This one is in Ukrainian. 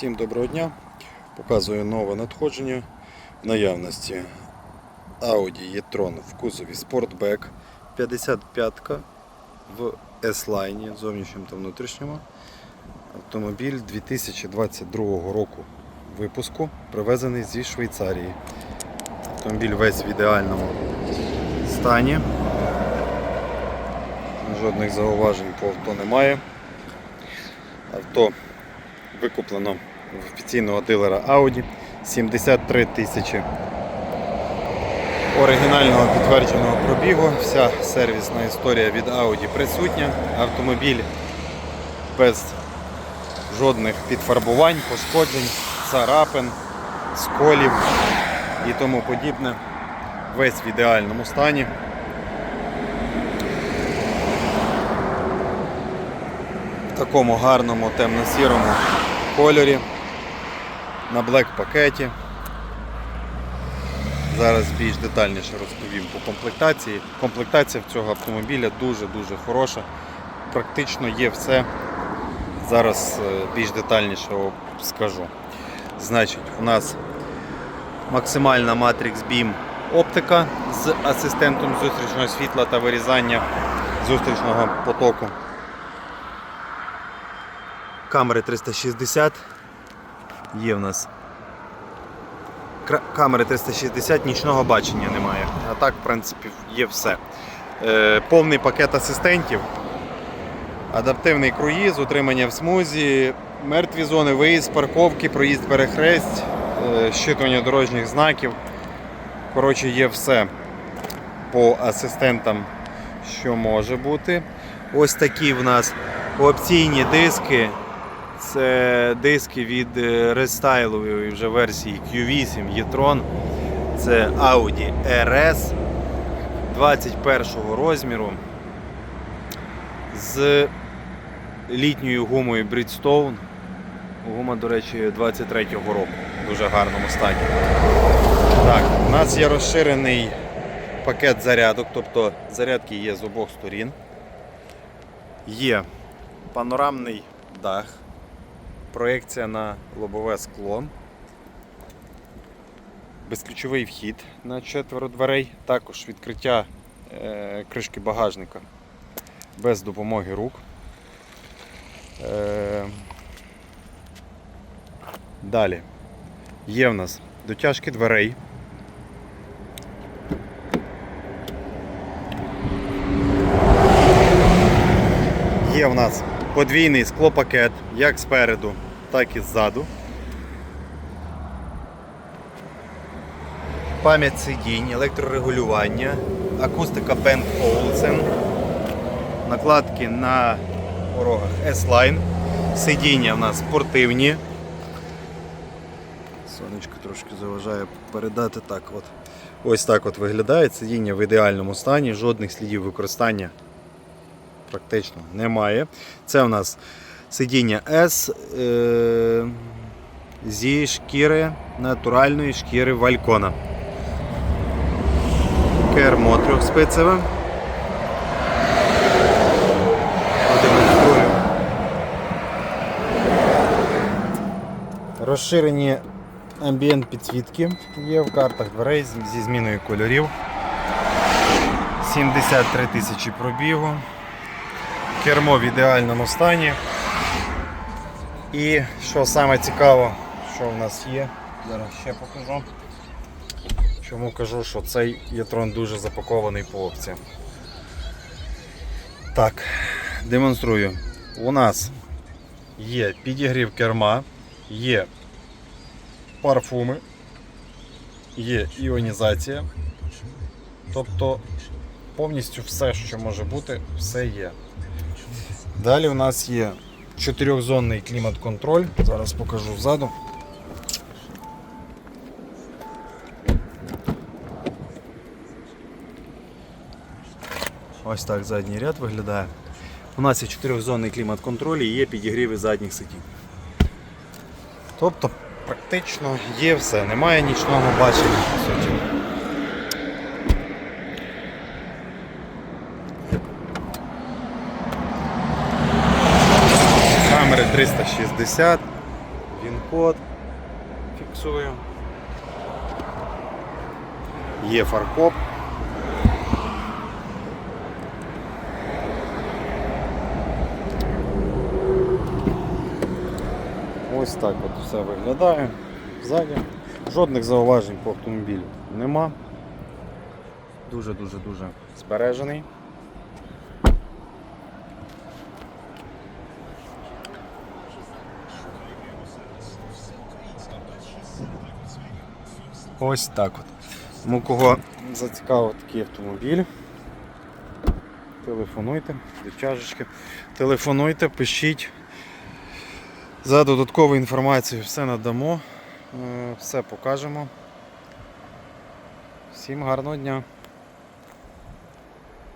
Всім доброго дня. Показую нове надходження в наявності Audi e-tron в кузові Sportback 55 в S-Line зовнішньому та внутрішньому. Автомобіль 2022 року випуску, привезений зі Швейцарії. Автомобіль весь в ідеальному стані. Жодних зауважень по авто немає. Авто викуплено офіційного дилера Audi 73 тисячі оригінального підтвердженого пробігу. Вся сервісна історія від Audi присутня. Автомобіль без жодних підфарбувань, пошкоджень, царапин, сколів і тому подібне. Весь в ідеальному стані. В такому гарному темно-сірому кольорі на блек пакеті. Зараз більш детальніше розповім по комплектації. Комплектація в цього автомобіля дуже-дуже хороша. Практично є все. Зараз е, більш детальніше скажу. Значить, у нас максимальна Matrix Beam оптика з асистентом зустрічного світла та вирізання зустрічного потоку. Камери 360 є в нас. Камери 360 нічного бачення немає. А так, в принципі, є все. Е, повний пакет асистентів, адаптивний круїз, утримання в смузі, мертві зони, виїзд парковки, проїзд перехресть, е, щитування дорожніх знаків. Коротше, є все по асистентам, що може бути. Ось такі в нас опційні диски. Це диски від е, рестайлової вже версії Q8 e-tron. Це Audi RS 21 розміру з літньою гумою Bridgestone. Гума, до речі, 23-го року. В дуже гарному стані. Так, у нас є розширений пакет зарядок, тобто зарядки є з обох сторін. Є панорамний дах, проекція на лобове скло, безключовий вхід на четверо дверей, також відкриття е, кришки багажника без допомоги рук. Е, далі є в нас дотяжки дверей. Є в нас подвійний склопакет як спереду, так і ззаду. Пам'ять сидінь, електрорегулювання, акустика Bang Olufsen, накладки на порогах S-Line, сидіння в нас спортивні. Сонечко трошки заважає передати так. От. Ось так от виглядає сидіння в ідеальному стані, жодних слідів використання практично немає. Це у нас сидіння S е, зі шкіри натуральної шкіри валькона. Кермо трьохспицеве. Продемонструю. Розширені амбієнт підсвітки є в картах дверей зі зміною кольорів. 73 тисячі пробігу. Кермо в ідеальному стані. І що саме цікаво, що в нас є, зараз ще покажу. Чому кажу, що цей Єтрон дуже запакований по опціям. Так, демонструю. У нас є підігрів керма, є парфуми, є іонізація. Тобто повністю все, що може бути, все є. Далі у нас є чотирьохзонний клімат-контроль. Зараз покажу ззаду. Ось так задній ряд виглядає. У нас є чотирьохзонний клімат-контроль і є підігріви задніх сидінь. Тобто практично є все, немає нічного бачення. Камери 360. Він QR-код. Фіксую. Є фаркоп. Ось так от все виглядає ззаді. Жодних зауважень по автомобілю нема. Дуже-дуже дуже збережений. Ось так от. Тому кого зацікавив такий автомобіль. Телефонуйте, дівчажечки. Телефонуйте, пишіть. За додаткову інформацію все надамо, е, все покажемо. Всім гарного дня!